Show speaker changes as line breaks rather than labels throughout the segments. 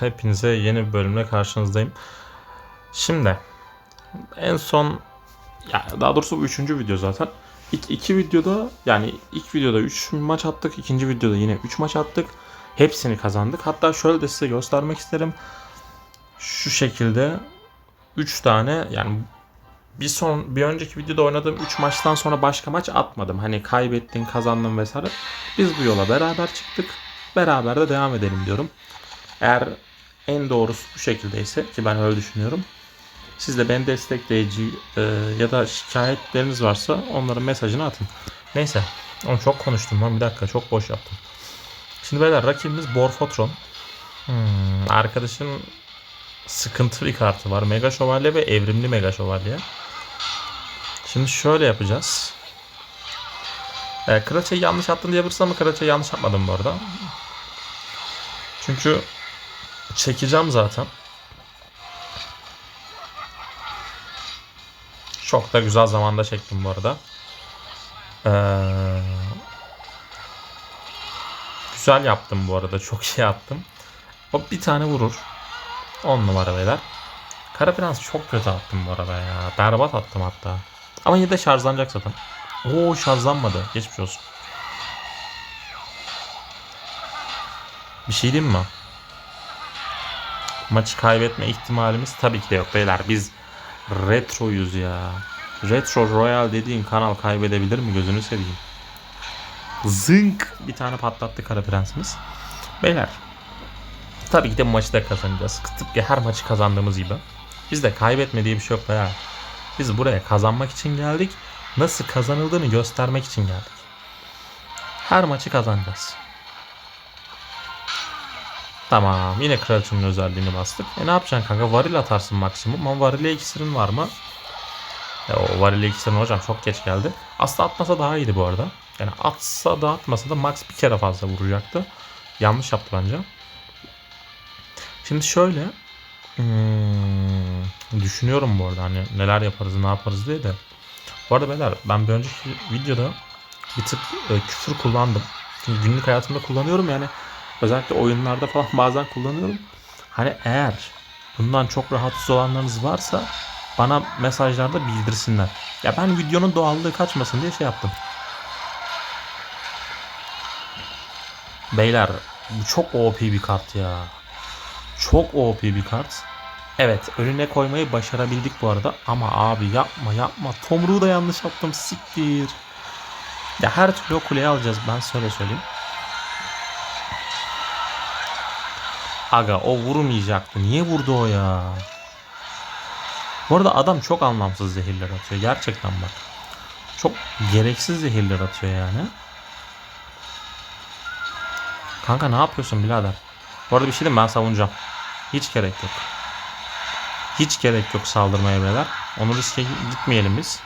Hepinize yeni bir bölümle karşınızdayım. Şimdi en son ya daha doğrusu bu üçüncü video zaten. İlk iki videoda yani ilk videoda 3 maç attık. ikinci videoda yine 3 maç attık. Hepsini kazandık. Hatta şöyle de size göstermek isterim. Şu şekilde 3 tane yani bir son bir önceki videoda oynadığım 3 maçtan sonra başka maç atmadım. Hani kaybettin, kazandın vesaire. Biz bu yola beraber çıktık. Beraber de devam edelim diyorum. Eğer en doğrusu bu şekildeyse ki ben öyle düşünüyorum. Siz de beni destekleyici e, ya da şikayetleriniz varsa onların mesajını atın. Neyse. Onu çok konuştum lan bir dakika çok boş yaptım. Şimdi beyler rakibimiz Borfotron. Hmm, arkadaşın sıkıntı bir kartı var. Mega Şövalye ve Evrimli Mega Şövalye. Şimdi şöyle yapacağız. E, Kraça'yı yanlış attın diyebilirsiniz ama Kraça'yı yanlış atmadım bu arada. Çünkü çekeceğim zaten. Çok da güzel zamanda çektim bu arada. Ee, güzel yaptım bu arada. Çok şey yaptım. O bir tane vurur. 10 numara beyler. Kara Prens çok kötü attım bu arada ya. Berbat attım hatta. Ama yine de şarjlanacak zaten. Oo şarjlanmadı. Geçmiş olsun. Bir şey diyeyim mi? Maçı kaybetme ihtimalimiz tabii ki de yok beyler. Biz retroyuz ya. Retro Royal dediğin kanal kaybedebilir mi gözünü seveyim. Zınk bir tane patlattı Kara Prensimiz. Beyler tabii ki de bu maçı da kazanacağız. Tıpkı her maçı kazandığımız gibi. Biz de kaybetme diye bir şey yok beyler. Biz buraya kazanmak için geldik. Nasıl kazanıldığını göstermek için geldik. Her maçı kazanacağız. Tamam yine kraliçenin özelliğini bastık. E ne yapacaksın kanka? Varil atarsın maksimum ama varile iksirin var mı? Ya o varile iksirin hocam çok geç geldi. Aslında atmasa daha iyiydi bu arada. Yani atsa da atmasa da max bir kere fazla vuracaktı. Yanlış yaptı bence. Şimdi şöyle hmm, düşünüyorum bu arada hani neler yaparız ne yaparız diye de. Bu arada beyler ben bir önceki videoda bir tık e, küfür kullandım. Çünkü günlük hayatımda kullanıyorum yani özellikle oyunlarda falan bazen kullanıyorum. Hani eğer bundan çok rahatsız olanlarınız varsa bana mesajlarda bildirsinler. Ya ben videonun doğallığı kaçmasın diye şey yaptım. Beyler bu çok OP bir kart ya. Çok OP bir kart. Evet önüne koymayı başarabildik bu arada. Ama abi yapma yapma. Tomruğu da yanlış yaptım. Siktir. Ya her türlü o kuleyi alacağız ben söyle söyleyeyim. Aga o vurmayacaktı. Niye vurdu o ya? Bu arada adam çok anlamsız zehirler atıyor. Gerçekten bak. Çok gereksiz zehirler atıyor yani. Kanka ne yapıyorsun birader? Bu arada bir şey diyeyim ben savunacağım. Hiç gerek yok. Hiç gerek yok saldırmaya beyler. Onu riske gitmeyelim biz.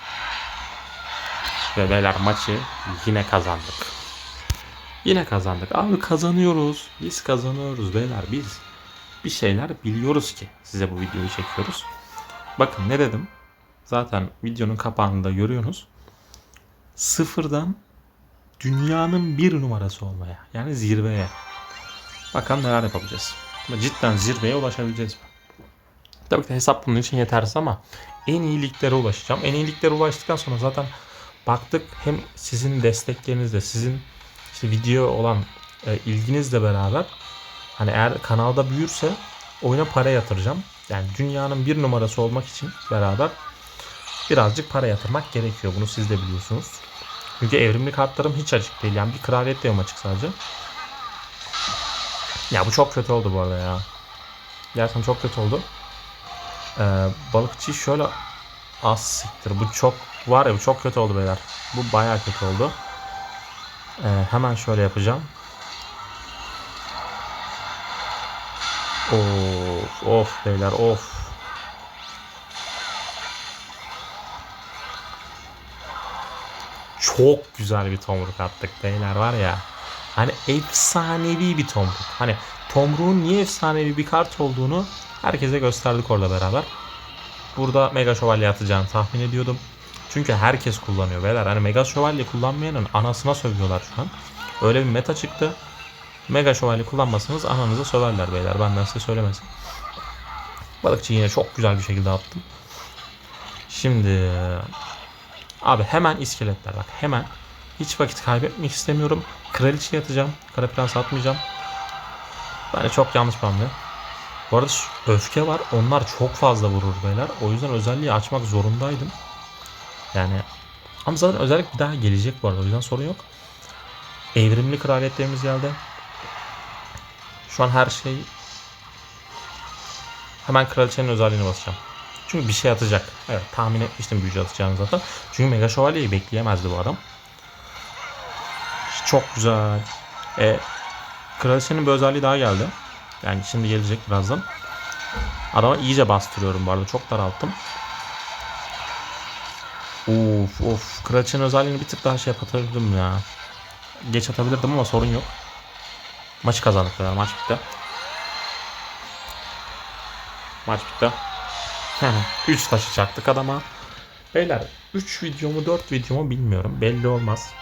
Ve beyler maçı yine kazandık. Yine kazandık. Abi kazanıyoruz. Biz kazanıyoruz beyler biz. Bir şeyler biliyoruz ki size bu videoyu çekiyoruz. Bakın ne dedim? Zaten videonun kapağında görüyorsunuz. Sıfırdan dünyanın bir numarası olmaya. Yani zirveye. Bakalım neler yapabileceğiz. Cidden zirveye ulaşabileceğiz mi? Tabii ki hesap bunun için yetersiz ama en iyi liglere ulaşacağım. En iyi liglere ulaştıktan sonra zaten baktık hem sizin desteklerinizle, sizin işte video olan e, ilginizle beraber hani eğer kanalda büyürse oyuna para yatıracağım. Yani dünyanın bir numarası olmak için beraber birazcık para yatırmak gerekiyor. Bunu siz de biliyorsunuz. Çünkü evrimli kartlarım hiç açık değil. Yani bir kraliyet diyorum açık sadece. Ya bu çok kötü oldu bu arada ya. Gerçekten çok kötü oldu. Ee, balıkçı şöyle az siktir. Bu çok var ya bu çok kötü oldu beyler. Bu bayağı kötü oldu. Ee, hemen şöyle yapacağım. Of of beyler of. Çok güzel bir tomruk attık beyler var ya. Hani efsanevi bir tomruk. Hani tomruğun niye efsanevi bir kart olduğunu herkese gösterdik orada beraber. Burada Mega Şövalye atacağını tahmin ediyordum. Çünkü herkes kullanıyor beyler. Hani Mega Şövalye kullanmayanın anasına sövüyorlar şu an. Öyle bir meta çıktı. Mega şövalye kullanmasanız ananızı söverler beyler. Benden size söylemesin. Balıkçı yine çok güzel bir şekilde attım. Şimdi abi hemen iskeletler bak hemen hiç vakit kaybetmek istemiyorum. Kraliçeye atacağım. Kara prens atmayacağım. Bence çok yanlış bir hamle. Bu arada öfke var. Onlar çok fazla vurur beyler. O yüzden özelliği açmak zorundaydım. Yani ama zaten özellik bir daha gelecek bu arada. O yüzden sorun yok. Evrimli kraliyetlerimiz geldi. Şu an her şey hemen kraliçenin özelliğini basacağım. Çünkü bir şey atacak. Evet tahmin etmiştim büyücü atacağını zaten. Çünkü Mega Şövalye'yi bekleyemezdi bu adam. Çok güzel. E, kraliçenin bir özelliği daha geldi. Yani şimdi gelecek birazdan. Adama iyice bastırıyorum bu arada. Çok daralttım. Of of. Kraliçenin özelliğini bir tık daha şey yapabilirdim ya. Geç atabilirdim ama sorun yok. Maçı kazandık ya. Maç bitti. Maç bitti. 3 taşı çaktık adama. Beyler 3 video mu 4 video mu bilmiyorum. Belli olmaz.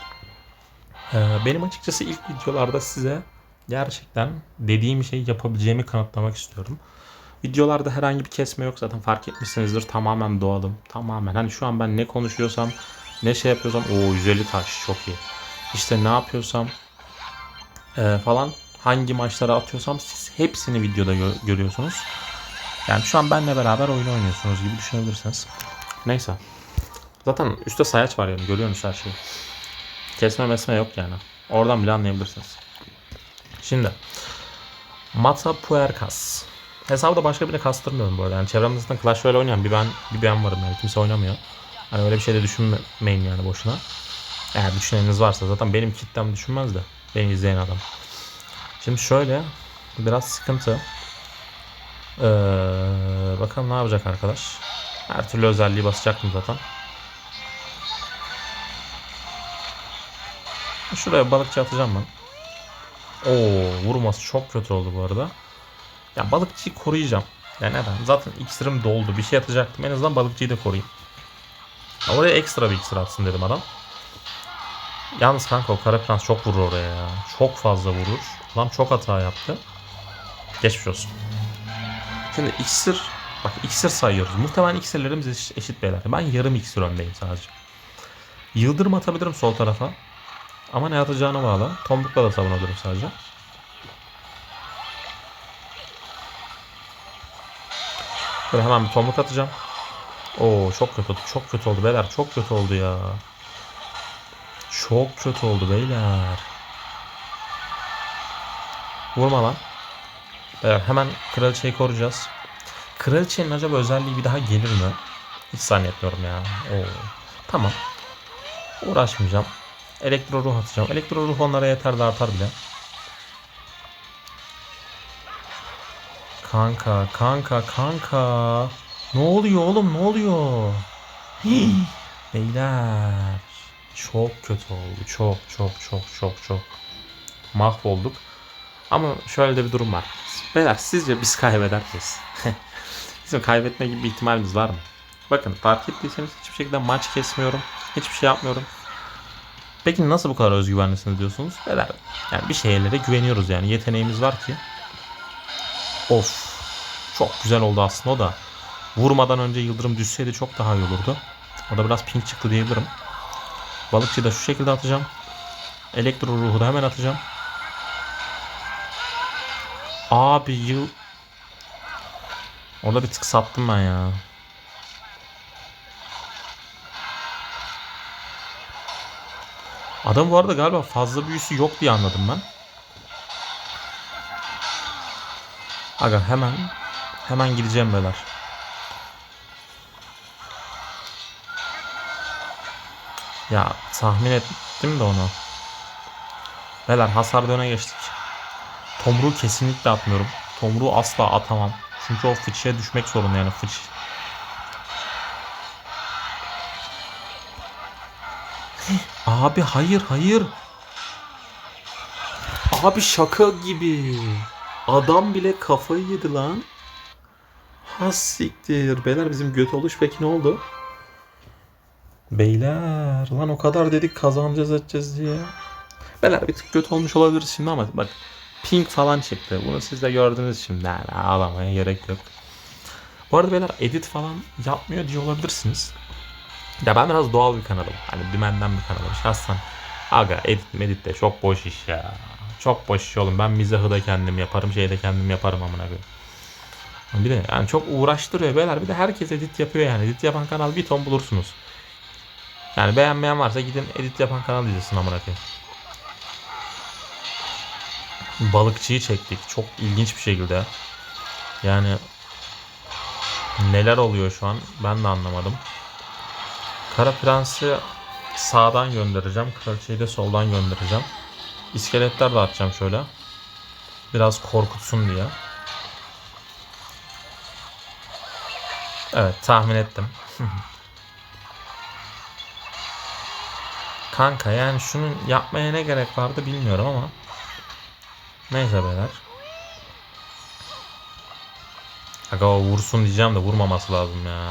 Ee, benim açıkçası ilk videolarda size gerçekten dediğim şeyi yapabileceğimi kanıtlamak istiyorum. Videolarda herhangi bir kesme yok zaten fark etmişsinizdir. Tamamen doğalım. Tamamen. Hani şu an ben ne konuşuyorsam ne şey yapıyorsam o 150 taş çok iyi. İşte ne yapıyorsam e, falan hangi maçlara atıyorsam siz hepsini videoda gö- görüyorsunuz. Yani şu an benle beraber oyun oynuyorsunuz gibi düşünebilirsiniz. Neyse. Zaten üstte sayaç var yani görüyorsunuz her şeyi. Kesme mesme yok yani. Oradan bile anlayabilirsiniz. Şimdi. Mata Puercas. Hesabı başka birine kastırmıyorum bu arada. Yani çevremde zaten Clash Royale oynayan bir ben, bir ben varım yani. Kimse oynamıyor. Hani öyle bir şey de düşünmeyin yani boşuna. Eğer düşüneniniz varsa zaten benim kitlem düşünmez de. Beni izleyen adam. Şimdi şöyle. Biraz sıkıntı. Ee, bakalım ne yapacak arkadaş. Her türlü özelliği basacaktım zaten. Şuraya balıkçı atacağım ben. Oo vurması çok kötü oldu bu arada. Ya balıkçıyı koruyacağım. Ya neden? Zaten iksirim doldu. Bir şey atacaktım. En azından balıkçıyı da koruyayım. Ya oraya ekstra bir iksir atsın dedim adam. Yalnız kanka o kara prens çok vurur oraya ya. Çok fazla vurur. Adam çok hata yaptı. Geçmiş olsun. Şimdi iksir bak iksir sayıyoruz. Muhtemelen iksirlerimiz eş- eşit beyler. Ben yarım iksir öndeyim sadece. Yıldırım atabilirim sol tarafa. Ama ne atacağına bağlı. Tombukla da savunabilirim sadece. Böyle hemen bir tombuk atacağım. Oo çok kötü oldu. Çok kötü oldu beyler. Çok kötü oldu ya. Çok kötü oldu beyler. Vurma lan. Beyler hemen kraliçeyi koruyacağız. Kraliçenin acaba özelliği bir daha gelir mi? Hiç zannetmiyorum ya. Oo. Tamam. Uğraşmayacağım. Elektro ruh atacağım. Elektro ruh onlara yeter de artar bile. Kanka, kanka, kanka. Ne oluyor oğlum? Ne oluyor? Beyler. Çok kötü oldu. Çok, çok, çok, çok, çok. Mahvolduk. Ama şöyle de bir durum var. Beyler sizce biz kaybeder miyiz? Bizim kaybetme gibi bir ihtimalimiz var mı? Bakın fark ettiyseniz hiçbir şekilde maç kesmiyorum. Hiçbir şey yapmıyorum. Peki nasıl bu kadar özgüvenlisiniz diyorsunuz? Beyler yani bir şeylere güveniyoruz yani. Yeteneğimiz var ki. Of. Çok güzel oldu aslında o da. Vurmadan önce yıldırım düşseydi çok daha iyi olurdu. Orada biraz pink çıktı diyebilirim. Balıkçıyı da şu şekilde atacağım. Elektro ruhu da hemen atacağım. Abi yıl... Orada bir tık sattım ben ya. Adam bu arada galiba fazla büyüsü yok diye anladım ben. Aga hemen hemen gideceğim beyler. Ya tahmin ettim de onu. Beyler hasar döne geçtik. Tomruğu kesinlikle atmıyorum. Tomruğu asla atamam. Çünkü o fıçıya düşmek zorunda yani fıç. Abi hayır hayır. Abi şaka gibi. Adam bile kafayı yedi lan. Ha. Beyler bizim göt oluş peki ne oldu? Beyler lan o kadar dedik kazanacağız edeceğiz diye. Beyler bir tık kötü olmuş olabiliriz şimdi ama bak pink falan çıktı. Bunu siz de gördünüz şimdi. Yani ağlamaya gerek yok. Bu arada beyler edit falan yapmıyor diye olabilirsiniz. Ya ben biraz doğal bir kanalım. Hani dümenden bir kanalım. Şahsen aga edit medit de çok boş iş ya. Çok boş iş oğlum. Ben mizahı da kendim yaparım. Şeyi de kendim yaparım amına koyayım. Bir de yani çok uğraştırıyor beyler. Bir de herkes edit yapıyor yani. Edit yapan kanal bir ton bulursunuz. Yani beğenmeyen varsa gidin edit yapan kanal izlesin amına koyayım. Balıkçıyı çektik. Çok ilginç bir şekilde. Yani neler oluyor şu an ben de anlamadım. Kara Prens'i sağdan göndereceğim. Kraliçeyi de soldan göndereceğim. İskeletler de atacağım şöyle. Biraz korkutsun diye. Evet tahmin ettim. Kanka yani şunu yapmaya ne gerek vardı bilmiyorum ama. Neyse beyler. Aga o vursun diyeceğim de vurmaması lazım ya.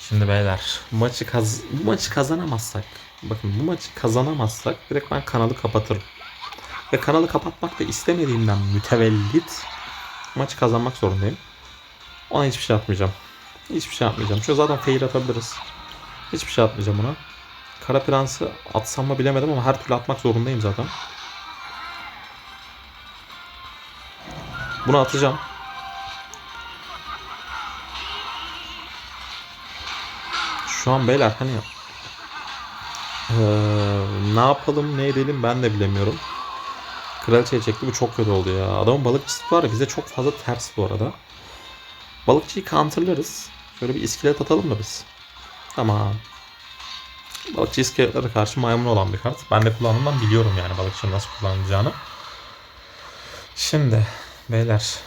Şimdi beyler maçı kaz maçı kazanamazsak bakın bu maçı kazanamazsak direkt ben kanalı kapatırım. Ve kanalı kapatmak da istemediğimden mütevellit maçı kazanmak zorundayım. Ona hiçbir şey atmayacağım. Hiçbir şey atmayacağım. Şu zaten fail atabiliriz. Hiçbir şey atmayacağım ona. Kara Prens'i atsam mı bilemedim ama her türlü atmak zorundayım zaten. Bunu atacağım. Şu an beyler hani eee, ne yapalım ne edelim ben de bilemiyorum. Kraliçeye çekti bu çok kötü oldu ya. Adamın balıkçısı var bize çok fazla ters bu arada. Balıkçıyı counterlarız. Şöyle bir iskelet atalım da biz. Tamam. Balıkçı iskeletlere karşı maymun olan bir kart. Ben de kullandığımdan biliyorum yani balıkçının nasıl kullanılacağını. Şimdi beyler.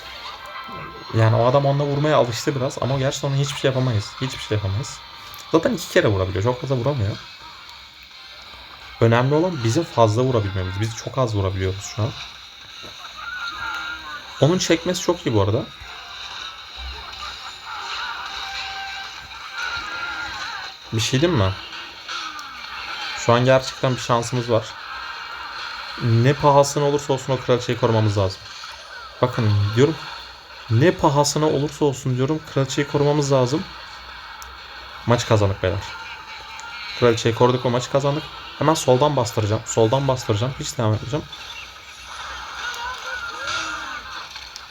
Yani o adam onunla vurmaya alıştı biraz ama gerçekten ona hiçbir şey yapamayız. Hiçbir şey yapamayız. Zaten iki kere vurabiliyor. Çok fazla vuramıyor. Önemli olan bizim fazla vurabilmemiz. Biz çok az vurabiliyoruz şu an. Onun çekmesi çok iyi bu arada. Bir şey diyeyim mi? Şu an gerçekten bir şansımız var. Ne pahasına olursa olsun o kraliçeyi korumamız lazım. Bakın diyorum ne pahasına olursa olsun diyorum kraliçeyi korumamız lazım. Maç kazandık beyler. Kraliçeyi koruduk ve maçı kazandık. Hemen soldan bastıracağım. Soldan bastıracağım. Hiç devam etmeyeceğim.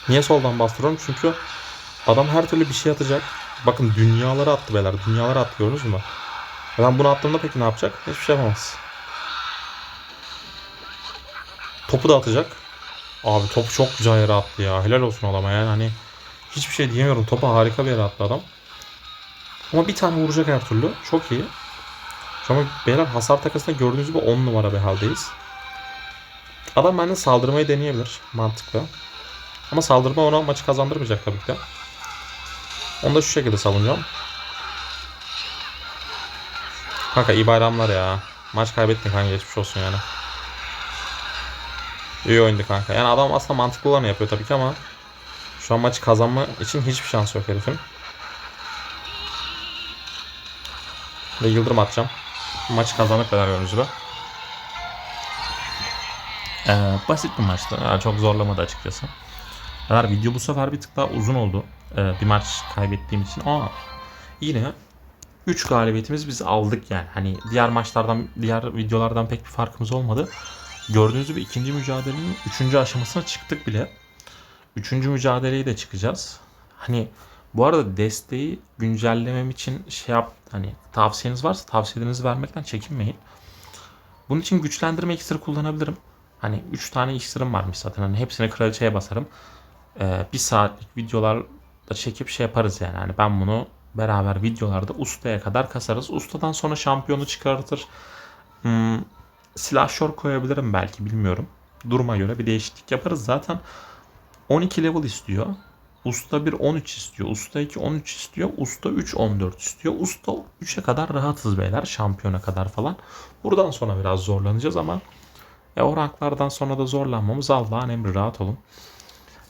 Niye soldan bastırıyorum? Çünkü adam her türlü bir şey atacak. Bakın dünyaları attı beyler. Dünyaları attı gördünüz mü? Ben bunu attığımda peki ne yapacak? Hiçbir şey yapamaz. Topu da atacak. Abi topu çok güzel yere attı ya. Helal olsun adama yani. Hani hiçbir şey diyemiyorum. Topu harika bir yere attı adam. Ama bir tane vuracak her türlü. Çok iyi. Şu an beyler hasar takasında gördüğünüz gibi 10 numara bir haldeyiz. Adam benden saldırmayı deneyebilir. Mantıklı. Ama saldırma ona maçı kazandırmayacak tabii ki de. Onu da şu şekilde savunacağım. Kanka iyi bayramlar ya. Maç kaybettin kanka geçmiş olsun yani. İyi oyundu kanka. Yani adam aslında mantıklı olanı yapıyor tabii ki ama şu an maçı kazanma için hiçbir şansı yok herifin. Ve yıldırım atacağım. Maçı kazandık gibi. Ee, basit bir maçtı. Yani çok zorlamadı açıkçası. Eğer video bu sefer bir tık daha uzun oldu. Ee, bir maç kaybettiğim için. Ama yine 3 galibiyetimiz biz aldık yani. Hani diğer maçlardan, diğer videolardan pek bir farkımız olmadı. Gördüğünüz gibi ikinci mücadelenin üçüncü aşamasına çıktık bile. Üçüncü mücadeleyi de çıkacağız. Hani bu arada desteği güncellemem için şey yap hani tavsiyeniz varsa tavsiyelerinizi vermekten çekinmeyin. Bunun için güçlendirme iksiri kullanabilirim. Hani 3 tane iksirim varmış zaten. Hani hepsini kraliçeye basarım. Ee, bir saatlik videolar da çekip şey yaparız yani. Hani ben bunu beraber videolarda ustaya kadar kasarız. Ustadan sonra şampiyonu çıkartır. Hmm, silahşör koyabilirim belki bilmiyorum. Duruma göre bir değişiklik yaparız. Zaten 12 level istiyor. Usta 1 13 istiyor. Usta 2 13 istiyor. Usta 3 14 istiyor. Usta 3'e kadar rahatız beyler. Şampiyona kadar falan. Buradan sonra biraz zorlanacağız ama e, o ranklardan sonra da zorlanmamız Allah'ın emri rahat olun.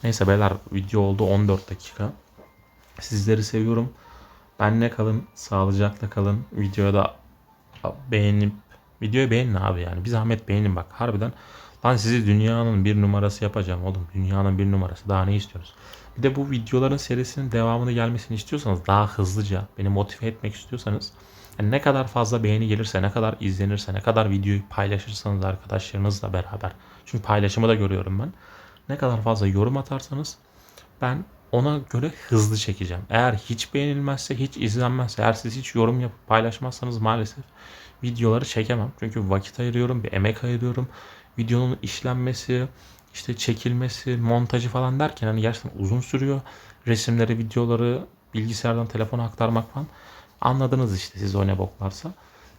Neyse beyler video oldu 14 dakika. Sizleri seviyorum. Benle kalın. Sağlıcakla kalın. Videoya da beğenip videoyu beğenin abi yani. Bir zahmet beğenin bak. Harbiden Ben sizi dünyanın bir numarası yapacağım oğlum. Dünyanın bir numarası. Daha ne istiyoruz? Bir de bu videoların serisinin devamını gelmesini istiyorsanız daha hızlıca beni motive etmek istiyorsanız yani ne kadar fazla beğeni gelirse, ne kadar izlenirse, ne kadar videoyu paylaşırsanız arkadaşlarınızla beraber. Çünkü paylaşımı da görüyorum ben. Ne kadar fazla yorum atarsanız ben ona göre hızlı çekeceğim. Eğer hiç beğenilmezse, hiç izlenmezse, eğer siz hiç yorum yapıp paylaşmazsanız maalesef videoları çekemem. Çünkü vakit ayırıyorum, bir emek ayırıyorum. Videonun işlenmesi, işte çekilmesi, montajı falan derken hani gerçekten uzun sürüyor. Resimleri, videoları bilgisayardan telefona aktarmak falan. Anladınız işte siz o ne bok varsa.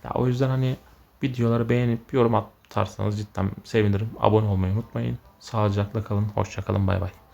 Ya o yüzden hani videoları beğenip yorum atarsanız cidden sevinirim. Abone olmayı unutmayın. Sağlıcakla kalın. Hoşça kalın. Bay bay.